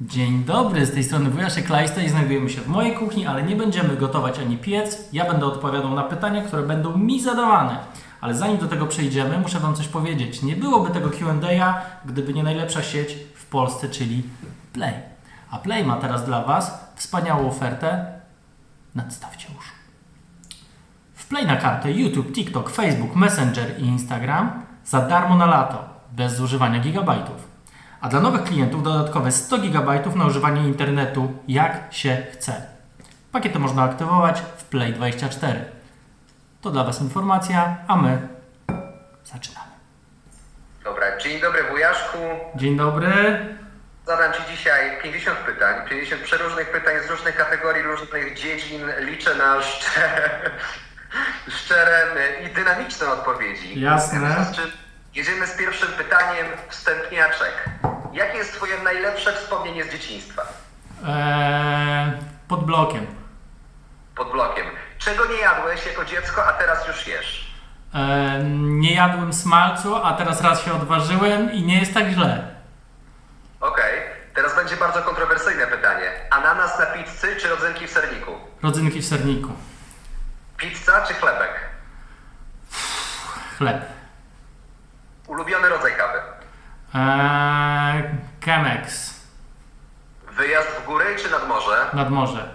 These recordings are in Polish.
Dzień dobry, z tej strony Wujaszek Klajsta i znajdujemy się w mojej kuchni, ale nie będziemy gotować ani piec. Ja będę odpowiadał na pytania, które będą mi zadawane. Ale zanim do tego przejdziemy, muszę Wam coś powiedzieć. Nie byłoby tego Q&A, gdyby nie najlepsza sieć w Polsce, czyli Play. A Play ma teraz dla Was wspaniałą ofertę. Nadstawcie uszu. W Play na kartę YouTube, TikTok, Facebook, Messenger i Instagram za darmo na lato, bez zużywania gigabajtów. A dla nowych klientów dodatkowe 100 GB na używanie internetu jak się chce. Pakiety można aktywować w Play24. To dla Was informacja, a my zaczynamy. Dobra, dzień dobry wujaszku. Dzień dobry. Zadam Ci dzisiaj 50 pytań, 50 przeróżnych pytań z różnych kategorii, różnych dziedzin. Liczę na szczere, szczere i dynamiczne odpowiedzi. Jasne. Jedziemy z pierwszym pytaniem, wstępniaczek. Jakie jest Twoje najlepsze wspomnienie z dzieciństwa? Eee, pod blokiem. Pod blokiem. Czego nie jadłeś jako dziecko, a teraz już jesz? Eee, nie jadłem smalcu, a teraz raz się odważyłem i nie jest tak źle. Okej, teraz będzie bardzo kontrowersyjne pytanie. Ananas na pizzy czy rodzynki w serniku? Rodzynki w serniku. Pizza czy chlebek? Chleb. Ulubiony rodzaj kawy? Eee, Chemex. Wyjazd w góry czy nad morze? Nad morze.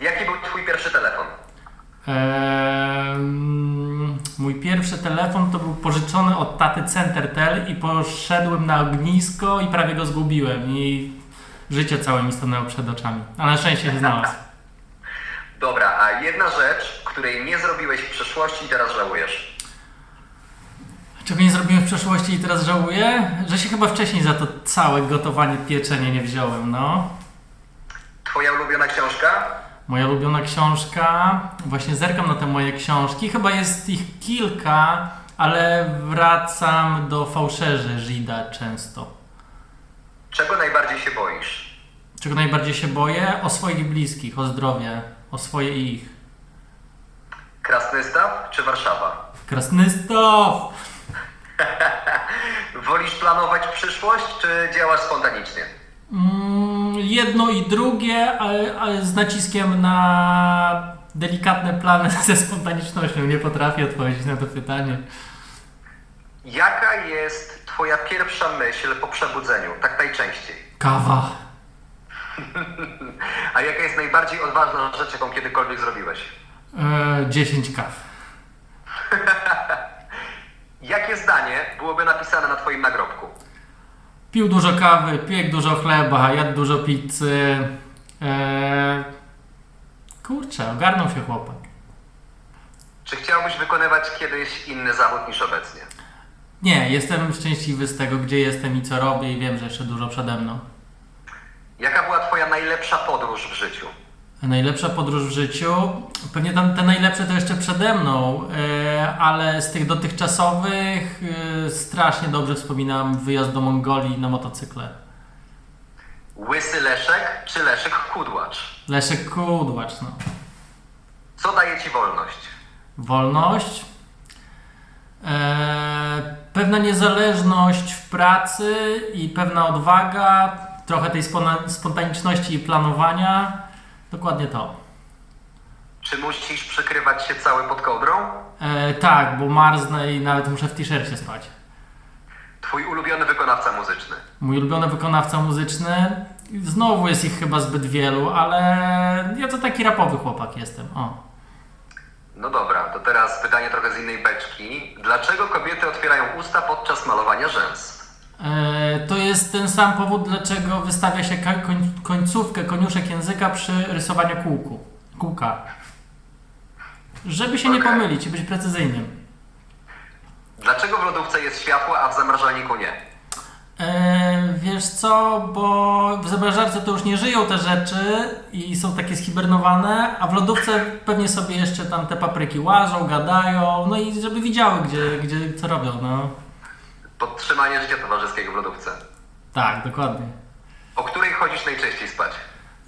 Jaki był twój pierwszy telefon? Eee, mój pierwszy telefon to był pożyczony od taty Centertel i poszedłem na ognisko i prawie go zgubiłem i życie całe mi stanęło przed oczami. Ale na szczęście się znalazł. Dobra, a jedna rzecz, której nie zrobiłeś w przeszłości i teraz żałujesz. Czego nie zrobiłem w przeszłości i teraz żałuję? Że się chyba wcześniej za to całe gotowanie, pieczenie nie wziąłem, no. Twoja ulubiona książka? Moja ulubiona książka, właśnie zerkam na te moje książki, chyba jest ich kilka, ale wracam do fałszerzy Żida często. Czego najbardziej się boisz? Czego najbardziej się boję? O swoich bliskich, o zdrowie, o swoje i ich. Krasnystaw czy Warszawa? Krasnystaw! Wolisz planować przyszłość, czy działasz spontanicznie? Mm, jedno i drugie, ale, ale z naciskiem na delikatne plany ze spontanicznością. Nie potrafię odpowiedzieć na to pytanie. Jaka jest twoja pierwsza myśl po przebudzeniu, tak najczęściej? Kawa. A jaka jest najbardziej odważna rzecz, jaką kiedykolwiek zrobiłeś? E, 10 kaw. Jakie zdanie byłoby napisane na twoim nagrobku? Pił dużo kawy, piekł dużo chleba, jadł dużo pizzy. E, kurczę, ogarnął się chłopak. Czy chciałbyś wykonywać kiedyś inny zawód niż obecnie? Nie, jestem szczęśliwy z tego, gdzie jestem i co robię i wiem, że jeszcze dużo przede mną. Jaka była twoja najlepsza podróż w życiu? Najlepsza podróż w życiu, pewnie tam te najlepsze to jeszcze przede mną, e, ale z tych dotychczasowych e, strasznie dobrze wspominam wyjazd do Mongolii na motocykle. Łysy Leszek czy Leszek Kudłacz? Leszek Kudłacz, no. Co daje ci wolność? Wolność, e, pewna niezależność w pracy i pewna odwaga, trochę tej spontaniczności i planowania. Dokładnie to. Czy musisz przykrywać się cały pod kołdrą? E, tak, bo marznę i nawet muszę w t-shircie spać. Twój ulubiony wykonawca muzyczny? Mój ulubiony wykonawca muzyczny, znowu jest ich chyba zbyt wielu, ale ja to taki rapowy chłopak jestem. O. No dobra, to teraz pytanie trochę z innej beczki. Dlaczego kobiety otwierają usta podczas malowania rzęs? E, to jest ten sam powód, dlaczego wystawia się końcówkę, koniuszek języka przy rysowaniu kółku. Kółka. Żeby się nie Okej. pomylić i być precyzyjnym. Dlaczego w lodówce jest światło, a w zamrażalniku nie? E, wiesz co, bo w zamrażarce to już nie żyją te rzeczy i są takie zhibernowane, a w lodówce pewnie sobie jeszcze tam te papryki łażą, gadają, no i żeby widziały, gdzie, gdzie co robią, no. Podtrzymanie życia towarzyskiego w lodówce. Tak, dokładnie. O której chodzisz najczęściej spać?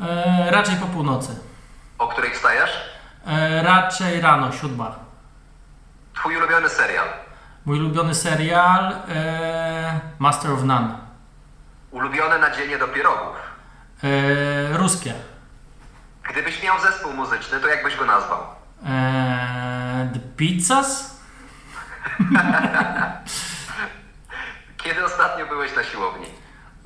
E, raczej po północy. O której wstajesz? E, raczej rano, siódma. Twój ulubiony serial? Mój ulubiony serial e, Master of None. Ulubione nadzienie do pierogów? E, ruskie. Gdybyś miał zespół muzyczny, to jak byś go nazwał? E, the Pizzas? Byłeś na siłowni?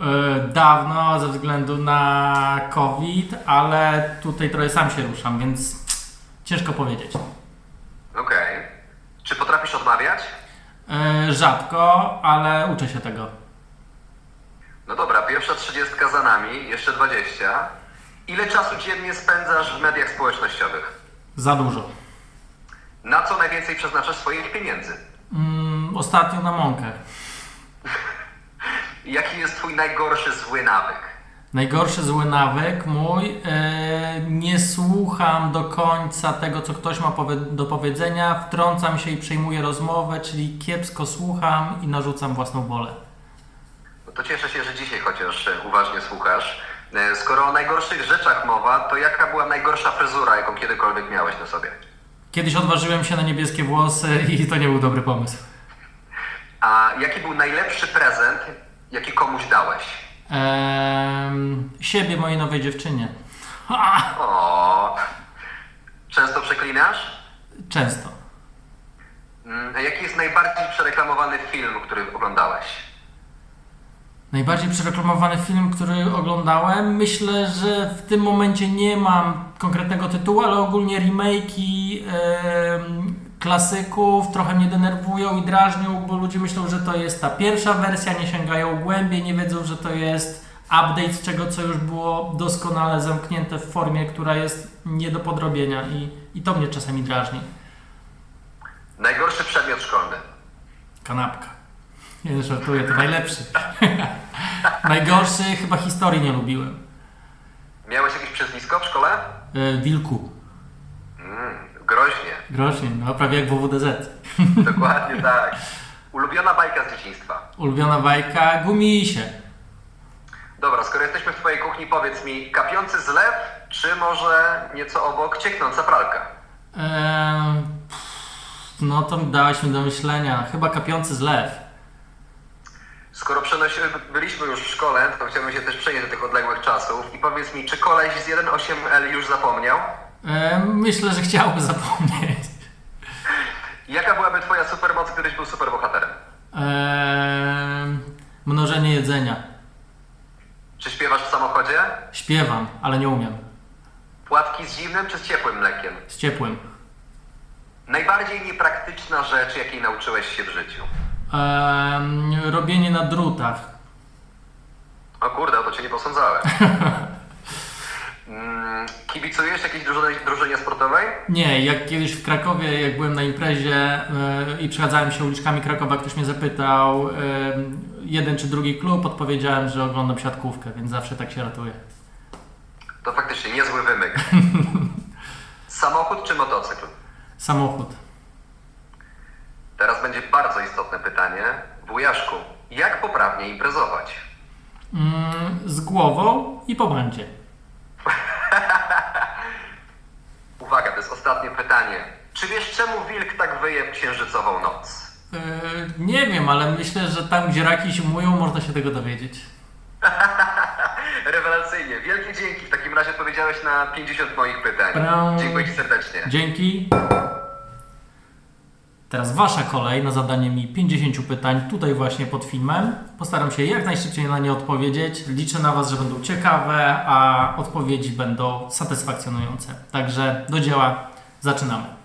E, dawno ze względu na COVID, ale tutaj trochę sam się ruszam, więc ciężko powiedzieć. Okej. Czy potrafisz odmawiać? E, rzadko, ale uczę się tego. No dobra, pierwsza trzydziestka za nami, jeszcze 20. Ile czasu dziennie spędzasz w mediach społecznościowych? Za dużo. Na co najwięcej przeznaczasz swoich pieniędzy? Mm, ostatnio na mąkę. Jaki jest twój najgorszy zły nawyk? Najgorszy zły nawyk mój, e, nie słucham do końca tego, co ktoś ma powie- do powiedzenia, wtrącam się i przejmuję rozmowę, czyli kiepsko słucham i narzucam własną wolę. No to cieszę się, że dzisiaj chociaż e, uważnie słuchasz. E, Skoro o najgorszych rzeczach mowa, to jaka była najgorsza fryzura, jaką kiedykolwiek miałeś na sobie? Kiedyś odważyłem się na niebieskie włosy i to nie był dobry pomysł. A jaki był najlepszy prezent, jaki komuś dałeś? Ehm, siebie mojej nowej dziewczynie. Ha! O, często przeklinasz? Często. Mm, A jaki jest najbardziej przereklamowany film, który oglądałeś? Najbardziej przereklamowany film, który oglądałem, myślę, że w tym momencie nie mam konkretnego tytułu, ale ogólnie remake'i em, klasyków trochę mnie denerwują i drażnią, bo ludzie myślą, że to jest ta pierwsza wersja, nie sięgają głębiej, nie wiedzą, że to jest update czego, co już było doskonale zamknięte w formie, która jest nie do podrobienia i, i to mnie czasami drażni. Najgorszy przedmiot szkolny? Kanapka. Nie żartuję, to najlepszy. Najgorszy chyba historii nie lubiłem. Miałeś jakieś przezwisko w szkole? E, Wilku. Groźnie. Groźnie, no prawie jak WWDZ. Dokładnie tak. Ulubiona bajka z dzieciństwa. Ulubiona bajka Gumisie. Dobra, skoro jesteśmy w twojej kuchni, powiedz mi, kapiący zlew, czy może nieco obok cieknąca pralka? Eee, no to dałeś mi do myślenia. Chyba kapiący zlew. Skoro przenosi, byliśmy już w szkole, to chciałbym się też przenieść do tych odległych czasów i powiedz mi, czy koleś z 1.8L już zapomniał? Myślę, że chciałby zapomnieć. Jaka byłaby twoja supermoc, gdybyś był superbohaterem? Eee, mnożenie jedzenia. Czy śpiewasz w samochodzie? Śpiewam, ale nie umiem. Płatki z zimnym czy z ciepłym mlekiem? Z ciepłym. Najbardziej niepraktyczna rzecz, jakiej nauczyłeś się w życiu? Eee, robienie na drutach. O kurde, o to cię nie posądzałem. Kibicujesz jakiejś drużynie, drużynie sportowej? Nie, jak kiedyś w Krakowie, jak byłem na imprezie e, i przechadzałem się uliczkami Krakowa, ktoś mnie zapytał, e, jeden czy drugi klub, odpowiedziałem, że oglądam siatkówkę, więc zawsze tak się ratuję. To faktycznie niezły wymyk. Samochód czy motocykl? Samochód. Teraz będzie bardzo istotne pytanie. Wujaszku, jak poprawnie imprezować? Mm, z głową i po bandzie. Uwaga, to jest ostatnie pytanie. Czy wiesz, czemu wilk tak wyje w księżycową noc? E, nie wiem, ale myślę, że tam, gdzie raki zimują, można się tego dowiedzieć. Rewelacyjnie. Wielkie dzięki. W takim razie odpowiedziałeś na 50 moich pytań. Brawo. Dziękuję Ci serdecznie. Dzięki. Teraz Wasza kolej na zadanie mi 50 pytań tutaj właśnie pod filmem. Postaram się jak najszybciej na nie odpowiedzieć. Liczę na Was, że będą ciekawe, a odpowiedzi będą satysfakcjonujące. Także do dzieła, zaczynamy.